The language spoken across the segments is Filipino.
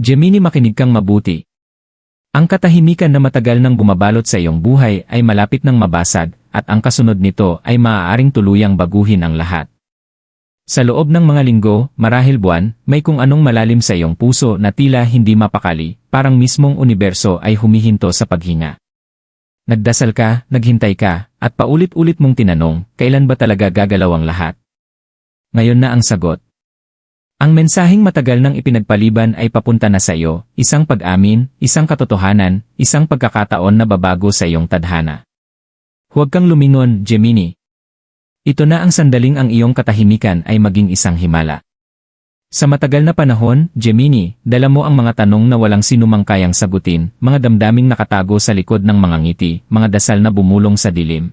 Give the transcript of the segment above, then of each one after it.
Gemini makinig kang mabuti. Ang katahimikan na matagal nang bumabalot sa iyong buhay ay malapit nang mabasag at ang kasunod nito ay maaaring tuluyang baguhin ang lahat. Sa loob ng mga linggo, marahil buwan, may kung anong malalim sa iyong puso na tila hindi mapakali, parang mismong universo ay humihinto sa paghinga. Nagdasal ka, naghintay ka, at paulit-ulit mong tinanong, kailan ba talaga gagalaw ang lahat? Ngayon na ang sagot. Ang mensaheng matagal nang ipinagpaliban ay papunta na sa iyo, isang pag-amin, isang katotohanan, isang pagkakataon na babago sa iyong tadhana. Huwag kang lumingon, Gemini. Ito na ang sandaling ang iyong katahimikan ay maging isang himala. Sa matagal na panahon, Gemini, dala mo ang mga tanong na walang sinumang kayang sagutin, mga damdaming nakatago sa likod ng mga ngiti, mga dasal na bumulong sa dilim.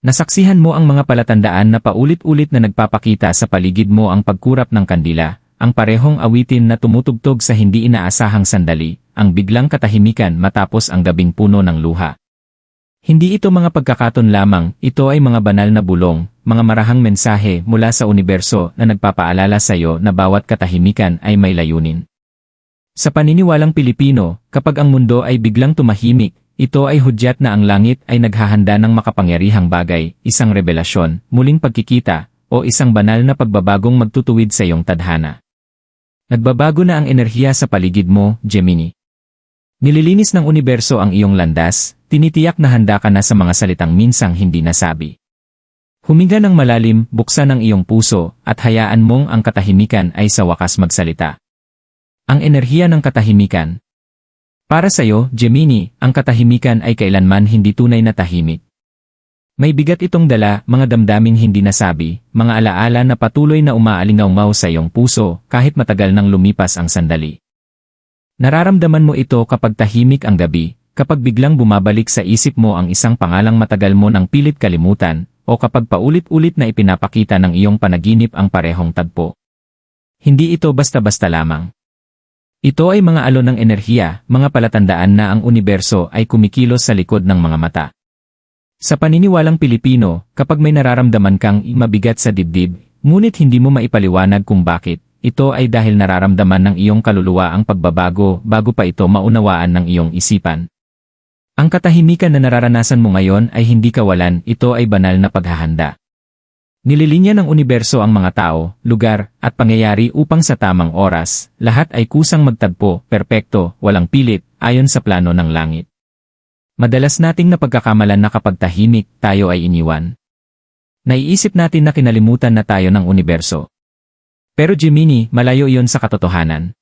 Nasaksihan mo ang mga palatandaan na paulit-ulit na nagpapakita sa paligid mo ang pagkurap ng kandila, ang parehong awitin na tumutugtog sa hindi inaasahang sandali, ang biglang katahimikan matapos ang gabing puno ng luha. Hindi ito mga pagkakaton lamang, ito ay mga banal na bulong, mga marahang mensahe mula sa universo na nagpapaalala sa iyo na bawat katahimikan ay may layunin. Sa paniniwalang Pilipino, kapag ang mundo ay biglang tumahimik, ito ay hudyat na ang langit ay naghahanda ng makapangyarihang bagay, isang revelasyon, muling pagkikita, o isang banal na pagbabagong magtutuwid sa iyong tadhana. Nagbabago na ang enerhiya sa paligid mo, Gemini. Nililinis ng universo ang iyong landas, tinitiyak na handa ka na sa mga salitang minsang hindi nasabi. Huminga ng malalim, buksan ang iyong puso, at hayaan mong ang katahimikan ay sa wakas magsalita. Ang enerhiya ng katahimikan. Para sa iyo, Gemini, ang katahimikan ay kailanman hindi tunay na tahimik. May bigat itong dala, mga damdaming hindi nasabi, mga alaala na patuloy na umaalingaw sa iyong puso kahit matagal nang lumipas ang sandali. Nararamdaman mo ito kapag tahimik ang gabi, kapag biglang bumabalik sa isip mo ang isang pangalang matagal mo nang pilit kalimutan, o kapag paulit-ulit na ipinapakita ng iyong panaginip ang parehong tagpo. Hindi ito basta-basta lamang. Ito ay mga alon ng enerhiya, mga palatandaan na ang universo ay kumikilos sa likod ng mga mata. Sa paniniwalang Pilipino, kapag may nararamdaman kang mabigat sa dibdib, ngunit hindi mo maipaliwanag kung bakit, ito ay dahil nararamdaman ng iyong kaluluwa ang pagbabago bago pa ito maunawaan ng iyong isipan. Ang katahimikan na nararanasan mo ngayon ay hindi kawalan, ito ay banal na paghahanda. Nililinya ng universo ang mga tao, lugar, at pangyayari upang sa tamang oras, lahat ay kusang magtagpo, perpekto, walang pilit, ayon sa plano ng langit. Madalas nating napagkakamalan na kapag tahimik, tayo ay iniwan. Naiisip natin na kinalimutan na tayo ng universo. Pero Gemini, malayo iyon sa katotohanan.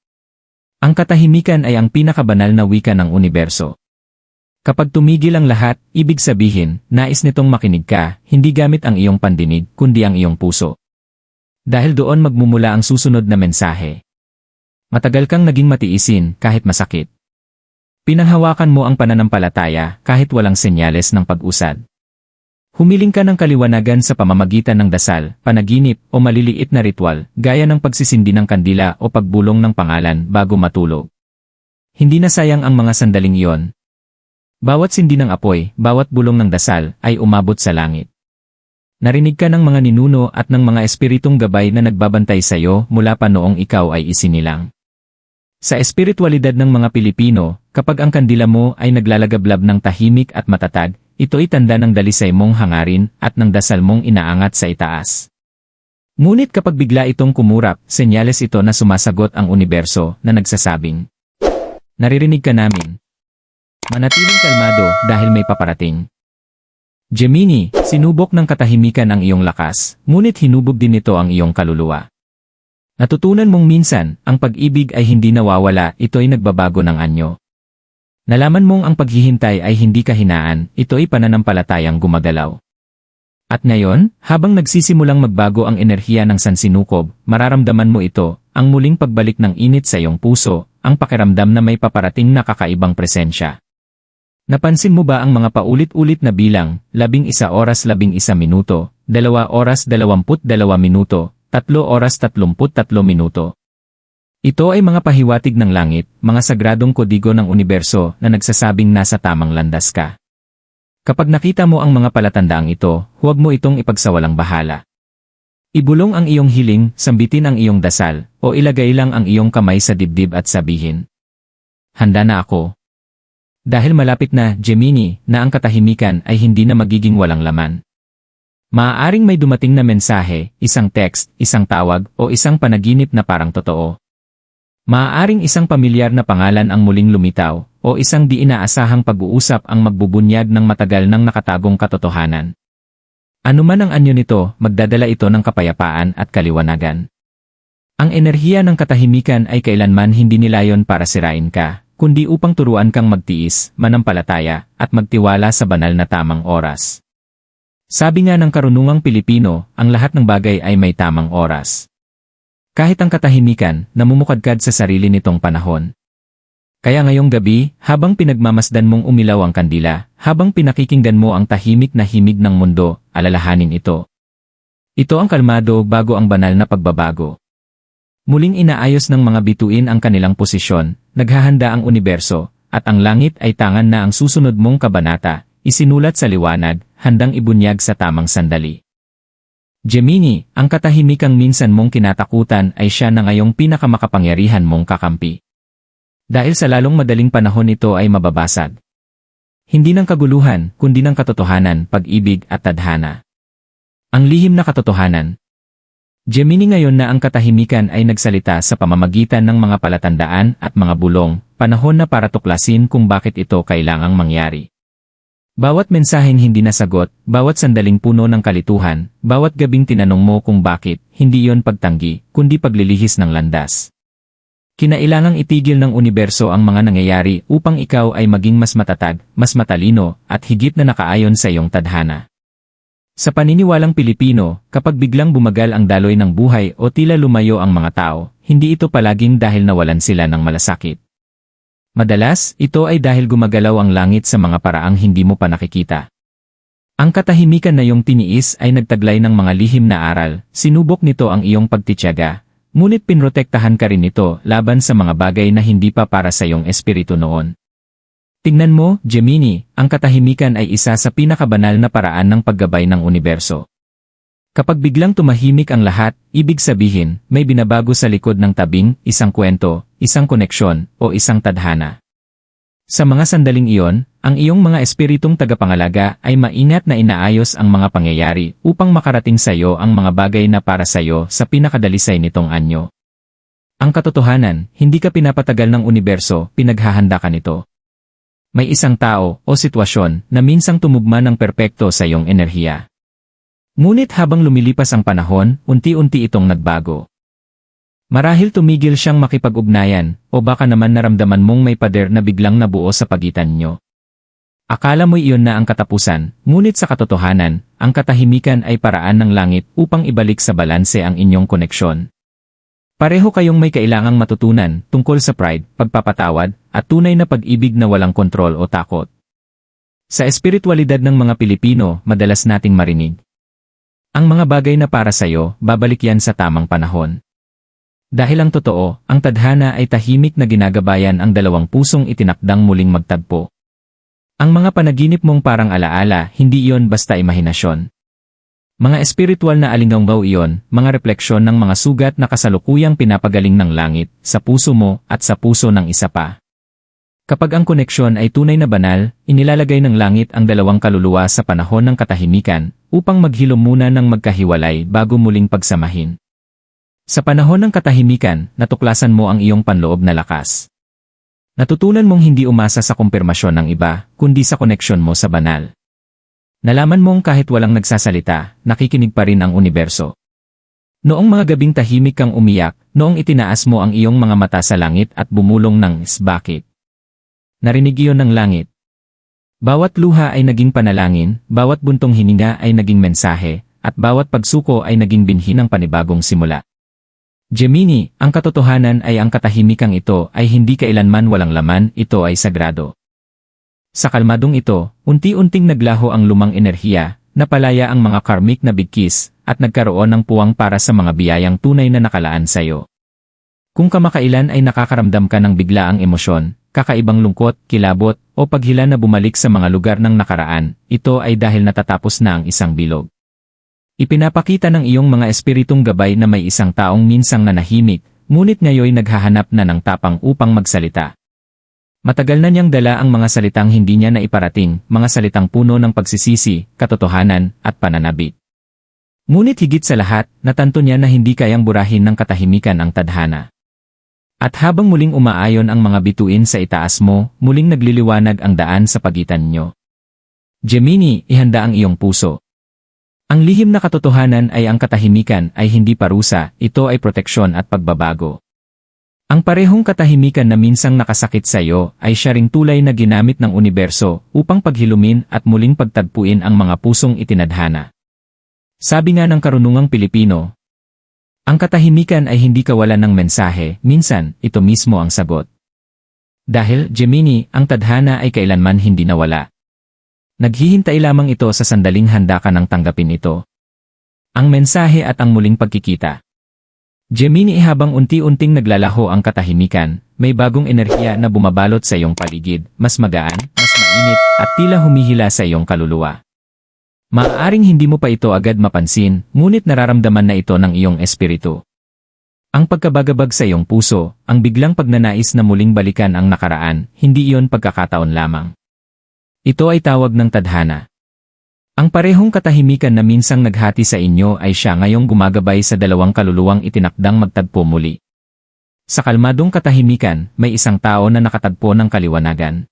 Ang katahimikan ay ang pinakabanal na wika ng universo. Kapag tumigil ang lahat, ibig sabihin, nais nitong makinig ka, hindi gamit ang iyong pandinig, kundi ang iyong puso. Dahil doon magmumula ang susunod na mensahe. Matagal kang naging matiisin kahit masakit. Pinanghawakan mo ang pananampalataya kahit walang senyales ng pag-usad. Humiling ka ng kaliwanagan sa pamamagitan ng dasal, panaginip o maliliit na ritual, gaya ng pagsisindi ng kandila o pagbulong ng pangalan bago matulog. Hindi na sayang ang mga sandaling iyon. Bawat sindi ng apoy, bawat bulong ng dasal, ay umabot sa langit. Narinig ka ng mga ninuno at ng mga espiritong gabay na nagbabantay sa iyo mula pa noong ikaw ay isinilang. Sa espiritualidad ng mga Pilipino, kapag ang kandila mo ay naglalagablab ng tahimik at matatag, ito'y tanda ng dalisay mong hangarin at ng dasal mong inaangat sa itaas. Ngunit kapag bigla itong kumurap, senyales ito na sumasagot ang universo na nagsasabing, Naririnig ka namin. Manatiling kalmado dahil may paparating. Gemini, sinubok ng katahimikan ang iyong lakas, ngunit hinubog din nito ang iyong kaluluwa. Natutunan mong minsan, ang pag-ibig ay hindi nawawala, ito'y nagbabago ng anyo. Nalaman mong ang paghihintay ay hindi kahinaan, ito ay pananampalatayang gumagalaw. At ngayon, habang nagsisimulang magbago ang enerhiya ng sansinukob, mararamdaman mo ito, ang muling pagbalik ng init sa iyong puso, ang pakiramdam na may paparating na kakaibang presensya. Napansin mo ba ang mga paulit-ulit na bilang, labing isa oras labing isa minuto, dalawa oras dalawamput dalawa minuto, tatlo oras tatlumput tatlo minuto? Ito ay mga pahiwatig ng langit, mga sagradong kodigo ng universo na nagsasabing nasa tamang landas ka. Kapag nakita mo ang mga palatandaang ito, huwag mo itong ipagsawalang bahala. Ibulong ang iyong hiling, sambitin ang iyong dasal, o ilagay lang ang iyong kamay sa dibdib at sabihin. Handa na ako. Dahil malapit na, Gemini, na ang katahimikan ay hindi na magiging walang laman. Maaaring may dumating na mensahe, isang text, isang tawag, o isang panaginip na parang totoo. Maaaring isang pamilyar na pangalan ang muling lumitaw, o isang di inaasahang pag-uusap ang magbubunyag ng matagal ng nakatagong katotohanan. Ano man ang anyo nito, magdadala ito ng kapayapaan at kaliwanagan. Ang enerhiya ng katahimikan ay kailanman hindi nilayon para sirain ka, kundi upang turuan kang magtiis, manampalataya, at magtiwala sa banal na tamang oras. Sabi nga ng karunungang Pilipino, ang lahat ng bagay ay may tamang oras. Kahit ang katahimikan, namumukadkad sa sarili nitong panahon. Kaya ngayong gabi, habang pinagmamasdan mong umilaw ang kandila, habang pinakikinggan mo ang tahimik na himig ng mundo, alalahanin ito. Ito ang kalmado bago ang banal na pagbabago. Muling inaayos ng mga bituin ang kanilang posisyon, naghahanda ang universo, at ang langit ay tangan na ang susunod mong kabanata, isinulat sa liwanag, handang ibunyag sa tamang sandali. Gemini, ang katahimikang minsan mong kinatakutan ay siya na ngayong pinakamakapangyarihan mong kakampi. Dahil sa lalong madaling panahon ito ay mababasag. Hindi ng kaguluhan, kundi ng katotohanan, pag-ibig at tadhana. Ang lihim na katotohanan. Gemini ngayon na ang katahimikan ay nagsalita sa pamamagitan ng mga palatandaan at mga bulong, panahon na para tuklasin kung bakit ito kailangang mangyari. Bawat mensaheng hindi nasagot, bawat sandaling puno ng kalituhan, bawat gabing tinanong mo kung bakit, hindi yon pagtanggi, kundi paglilihis ng landas. Kinailangang itigil ng universo ang mga nangyayari upang ikaw ay maging mas matatag, mas matalino, at higit na nakaayon sa iyong tadhana. Sa paniniwalang Pilipino, kapag biglang bumagal ang daloy ng buhay o tila lumayo ang mga tao, hindi ito palaging dahil nawalan sila ng malasakit. Madalas, ito ay dahil gumagalaw ang langit sa mga paraang hindi mo pa nakikita. Ang katahimikan na iyong tiniis ay nagtaglay ng mga lihim na aral, sinubok nito ang iyong pagtityaga, ngunit pinrotektahan ka rin nito laban sa mga bagay na hindi pa para sa iyong espiritu noon. Tingnan mo, Gemini, ang katahimikan ay isa sa pinakabanal na paraan ng paggabay ng universo. Kapag biglang tumahimik ang lahat, ibig sabihin, may binabago sa likod ng tabing, isang kwento, isang koneksyon, o isang tadhana. Sa mga sandaling iyon, ang iyong mga espiritong tagapangalaga ay maingat na inaayos ang mga pangyayari upang makarating sa iyo ang mga bagay na para sa iyo sa pinakadalisay nitong anyo. Ang katotohanan, hindi ka pinapatagal ng universo, pinaghahanda ka nito. May isang tao o sitwasyon na minsang tumugma ng perpekto sa iyong enerhiya. Ngunit habang lumilipas ang panahon, unti-unti itong nagbago. Marahil tumigil siyang makipag-ugnayan, o baka naman naramdaman mong may pader na biglang nabuo sa pagitan nyo. Akala mo iyon na ang katapusan, ngunit sa katotohanan, ang katahimikan ay paraan ng langit upang ibalik sa balanse ang inyong koneksyon. Pareho kayong may kailangang matutunan tungkol sa pride, pagpapatawad, at tunay na pag-ibig na walang kontrol o takot. Sa espiritualidad ng mga Pilipino, madalas nating marinig, ang mga bagay na para sa'yo, babalik yan sa tamang panahon. Dahil ang totoo, ang tadhana ay tahimik na ginagabayan ang dalawang pusong itinakdang muling magtagpo. Ang mga panaginip mong parang alaala, hindi iyon basta imahinasyon. Mga espiritual na alingangbaw iyon, mga refleksyon ng mga sugat na kasalukuyang pinapagaling ng langit, sa puso mo at sa puso ng isa pa. Kapag ang koneksyon ay tunay na banal, inilalagay ng langit ang dalawang kaluluwa sa panahon ng katahimikan, upang maghilom muna ng magkahiwalay bago muling pagsamahin. Sa panahon ng katahimikan, natuklasan mo ang iyong panloob na lakas. Natutunan mong hindi umasa sa kumpirmasyon ng iba, kundi sa koneksyon mo sa banal. Nalaman mong kahit walang nagsasalita, nakikinig pa rin ang universo. Noong mga gabing tahimik kang umiyak, noong itinaas mo ang iyong mga mata sa langit at bumulong ng bakit. Narinig iyon ng langit, bawat luha ay naging panalangin, bawat buntong hininga ay naging mensahe, at bawat pagsuko ay naging binhi ng panibagong simula. Gemini, ang katotohanan ay ang katahimikang ito ay hindi kailanman walang laman, ito ay sagrado. Sa kalmadong ito, unti-unting naglaho ang lumang enerhiya, napalaya ang mga karmic na bigkis, at nagkaroon ng puwang para sa mga biyayang tunay na nakalaan sa iyo. Kung kamakailan ay nakakaramdam ka ng biglaang emosyon, kakaibang lungkot, kilabot, o paghila na bumalik sa mga lugar ng nakaraan, ito ay dahil natatapos na ang isang bilog. Ipinapakita ng iyong mga espiritong gabay na may isang taong minsang nanahimik, ngunit ngayoy naghahanap na ng tapang upang magsalita. Matagal na niyang dala ang mga salitang hindi niya na iparating, mga salitang puno ng pagsisisi, katotohanan, at pananabik. Ngunit higit sa lahat, natanto niya na hindi kayang burahin ng katahimikan ang tadhana. At habang muling umaayon ang mga bituin sa itaas mo, muling nagliliwanag ang daan sa pagitan nyo. Gemini, ihanda ang iyong puso. Ang lihim na katotohanan ay ang katahimikan ay hindi parusa, ito ay proteksyon at pagbabago. Ang parehong katahimikan na minsang nakasakit sa iyo ay siya ring tulay na ginamit ng universo upang paghilumin at muling pagtagpuin ang mga pusong itinadhana. Sabi nga ng karunungang Pilipino, ang katahimikan ay hindi kawalan ng mensahe, minsan, ito mismo ang sagot. Dahil, Gemini, ang tadhana ay kailanman hindi nawala. Naghihintay lamang ito sa sandaling handa ka ng tanggapin ito. Ang mensahe at ang muling pagkikita. Gemini habang unti-unting naglalaho ang katahimikan, may bagong enerhiya na bumabalot sa iyong paligid, mas magaan, mas mainit, at tila humihila sa iyong kaluluwa. Maaaring hindi mo pa ito agad mapansin, ngunit nararamdaman na ito ng iyong espiritu. Ang pagkabagabag sa iyong puso, ang biglang pagnanais na muling balikan ang nakaraan, hindi iyon pagkakataon lamang. Ito ay tawag ng tadhana. Ang parehong katahimikan na minsang naghati sa inyo ay siya ngayong gumagabay sa dalawang kaluluwang itinakdang magtagpo muli. Sa kalmadong katahimikan, may isang tao na nakatagpo ng kaliwanagan.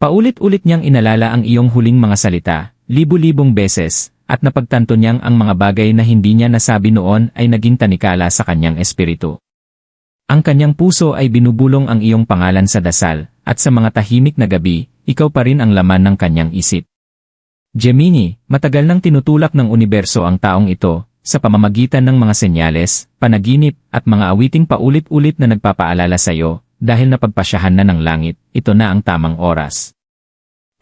Paulit-ulit niyang inalala ang iyong huling mga salita, libu-libong beses, at napagtanto niyang ang mga bagay na hindi niya nasabi noon ay naging tanikala sa kanyang espiritu. Ang kanyang puso ay binubulong ang iyong pangalan sa dasal, at sa mga tahimik na gabi, ikaw pa rin ang laman ng kanyang isip. Gemini, matagal nang tinutulak ng universo ang taong ito, sa pamamagitan ng mga senyales, panaginip, at mga awiting paulit-ulit na nagpapaalala sa iyo, dahil napagpasyahan na ng langit, ito na ang tamang oras.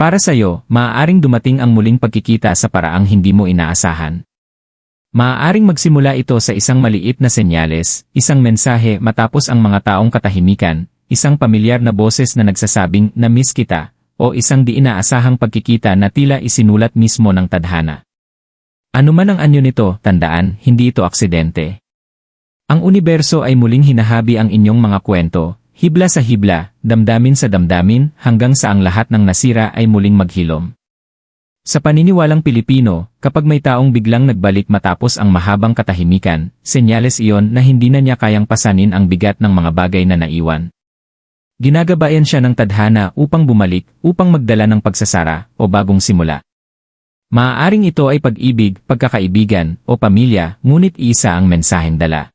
Para sa iyo, maaaring dumating ang muling pagkikita sa paraang hindi mo inaasahan. Maaaring magsimula ito sa isang maliit na senyales, isang mensahe matapos ang mga taong katahimikan, isang pamilyar na boses na nagsasabing na miss kita, o isang di inaasahang pagkikita na tila isinulat mismo ng tadhana. Ano man ang anyo nito, tandaan, hindi ito aksidente. Ang universo ay muling hinahabi ang inyong mga kwento, hibla sa hibla, damdamin sa damdamin, hanggang sa ang lahat ng nasira ay muling maghilom. Sa paniniwalang Pilipino, kapag may taong biglang nagbalik matapos ang mahabang katahimikan, senyales iyon na hindi na niya kayang pasanin ang bigat ng mga bagay na naiwan. Ginagabayan siya ng tadhana upang bumalik, upang magdala ng pagsasara o bagong simula. Maaaring ito ay pag-ibig, pagkakaibigan, o pamilya, ngunit isa ang mensaheng dala.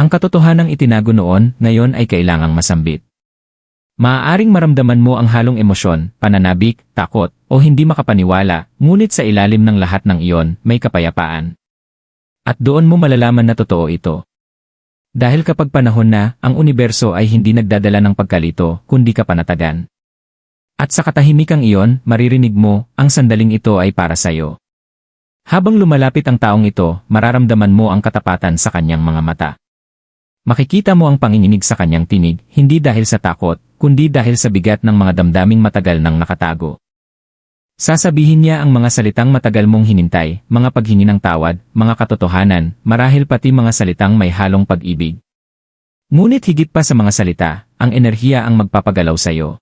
Ang katotohanang itinago noon, ngayon ay kailangang masambit. Maaaring maramdaman mo ang halong emosyon, pananabik, takot, o hindi makapaniwala, ngunit sa ilalim ng lahat ng iyon, may kapayapaan. At doon mo malalaman na totoo ito. Dahil kapag panahon na, ang universo ay hindi nagdadala ng pagkalito, kundi kapanatagan. At sa katahimikang iyon, maririnig mo, ang sandaling ito ay para sa iyo. Habang lumalapit ang taong ito, mararamdaman mo ang katapatan sa kanyang mga mata. Makikita mo ang panginginig sa kanyang tinig, hindi dahil sa takot, kundi dahil sa bigat ng mga damdaming matagal nang nakatago. Sasabihin niya ang mga salitang matagal mong hinintay, mga paghingi ng tawad, mga katotohanan, marahil pati mga salitang may halong pag-ibig. Ngunit higit pa sa mga salita, ang enerhiya ang magpapagalaw sa iyo.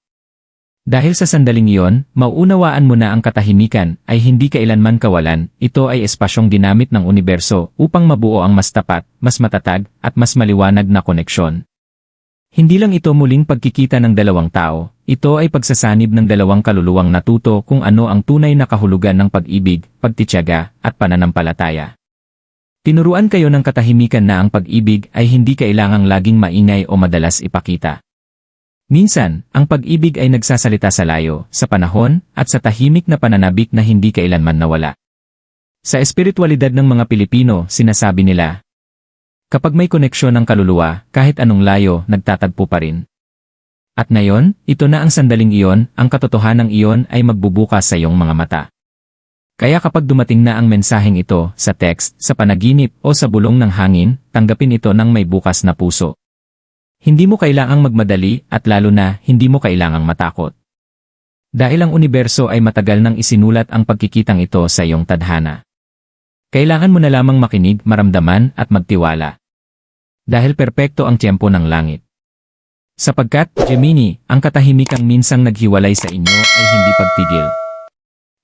Dahil sa sandaling iyon, mauunawaan mo na ang katahimikan ay hindi kailanman kawalan, ito ay espasyong dinamit ng universo upang mabuo ang mas tapat, mas matatag, at mas maliwanag na koneksyon. Hindi lang ito muling pagkikita ng dalawang tao, ito ay pagsasanib ng dalawang kaluluwang natuto kung ano ang tunay na kahulugan ng pag-ibig, pagtityaga, at pananampalataya. Tinuruan kayo ng katahimikan na ang pag-ibig ay hindi kailangang laging maingay o madalas ipakita. Minsan, ang pag-ibig ay nagsasalita sa layo, sa panahon, at sa tahimik na pananabik na hindi kailanman nawala. Sa espiritualidad ng mga Pilipino, sinasabi nila, Kapag may koneksyon ng kaluluwa, kahit anong layo, nagtatagpo pa rin. At ngayon, ito na ang sandaling iyon, ang katotohanang iyon ay magbubukas sa iyong mga mata. Kaya kapag dumating na ang mensaheng ito, sa text, sa panaginip, o sa bulong ng hangin, tanggapin ito ng may bukas na puso. Hindi mo kailangang magmadali, at lalo na, hindi mo kailangang matakot. Dahil ang universo ay matagal nang isinulat ang pagkikitang ito sa iyong tadhana. Kailangan mo na lamang makinig, maramdaman at magtiwala. Dahil perpekto ang tiyempo ng langit. Sapagkat, Gemini, ang katahimikang minsang naghiwalay sa inyo ay hindi pagtigil.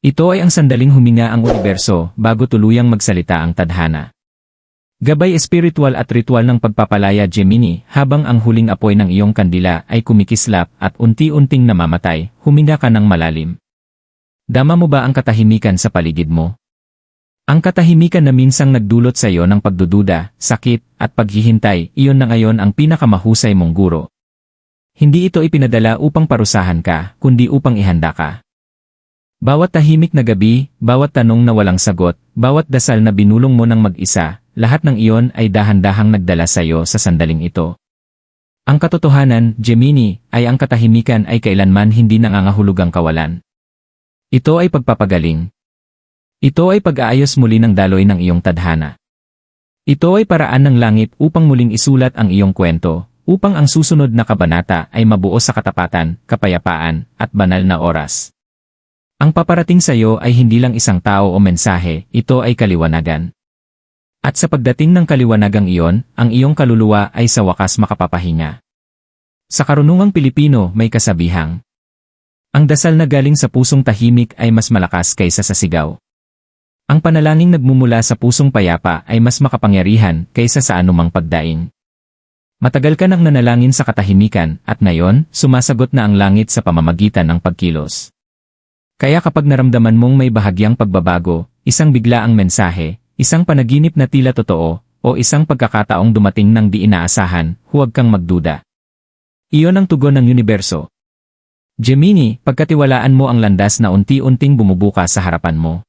Ito ay ang sandaling huminga ang universo bago tuluyang magsalita ang tadhana. Gabay espiritual at ritual ng pagpapalaya Gemini habang ang huling apoy ng iyong kandila ay kumikislap at unti-unting namamatay, huminga ka ng malalim. Dama mo ba ang katahimikan sa paligid mo? Ang katahimikan na minsang nagdulot sa iyo ng pagdududa, sakit, at paghihintay, iyon na ngayon ang pinakamahusay mong guro. Hindi ito ipinadala upang parusahan ka, kundi upang ihanda ka. Bawat tahimik na gabi, bawat tanong na walang sagot, bawat dasal na binulong mo ng mag-isa, lahat ng iyon ay dahan-dahang nagdala sa iyo sa sandaling ito. Ang katotohanan, Gemini, ay ang katahimikan ay kailanman hindi nangangahulugang kawalan. Ito ay pagpapagaling. Ito ay pag-aayos muli ng daloy ng iyong tadhana. Ito ay paraan ng langit upang muling isulat ang iyong kwento, upang ang susunod na kabanata ay mabuo sa katapatan, kapayapaan, at banal na oras. Ang paparating sa iyo ay hindi lang isang tao o mensahe, ito ay kaliwanagan. At sa pagdating ng kaliwanagang iyon, ang iyong kaluluwa ay sa wakas makapapahinga. Sa karunungang Pilipino may kasabihang. Ang dasal na galing sa pusong tahimik ay mas malakas kaysa sa sigaw. Ang panalangin nagmumula sa pusong payapa ay mas makapangyarihan kaysa sa anumang pagdaing. Matagal ka nang nanalangin sa katahimikan at ngayon, sumasagot na ang langit sa pamamagitan ng pagkilos. Kaya kapag naramdaman mong may bahagyang pagbabago, isang biglaang mensahe, isang panaginip na tila totoo, o isang pagkakataong dumating ng di inaasahan, huwag kang magduda. Iyon ang tugon ng universo. Gemini, pagkatiwalaan mo ang landas na unti-unting bumubuka sa harapan mo.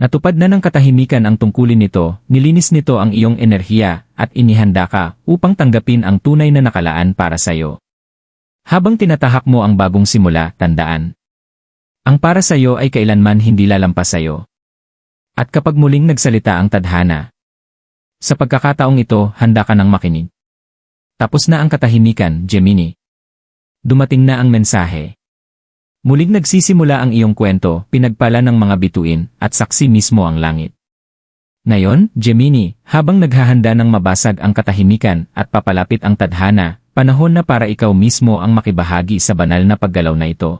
Natupad na ng katahimikan ang tungkulin nito, nilinis nito ang iyong enerhiya, at inihanda ka upang tanggapin ang tunay na nakalaan para sa iyo. Habang tinatahak mo ang bagong simula, tandaan. Ang para sa iyo ay kailanman hindi lalampas sa iyo. At kapag muling nagsalita ang tadhana, sa pagkakataong ito, handa ka ng makinig. Tapos na ang katahimikan, Gemini. Dumating na ang mensahe. Muling nagsisimula ang iyong kwento, pinagpala ng mga bituin, at saksi mismo ang langit. Ngayon, Gemini, habang naghahanda ng mabasag ang katahimikan at papalapit ang tadhana, panahon na para ikaw mismo ang makibahagi sa banal na paggalaw na ito.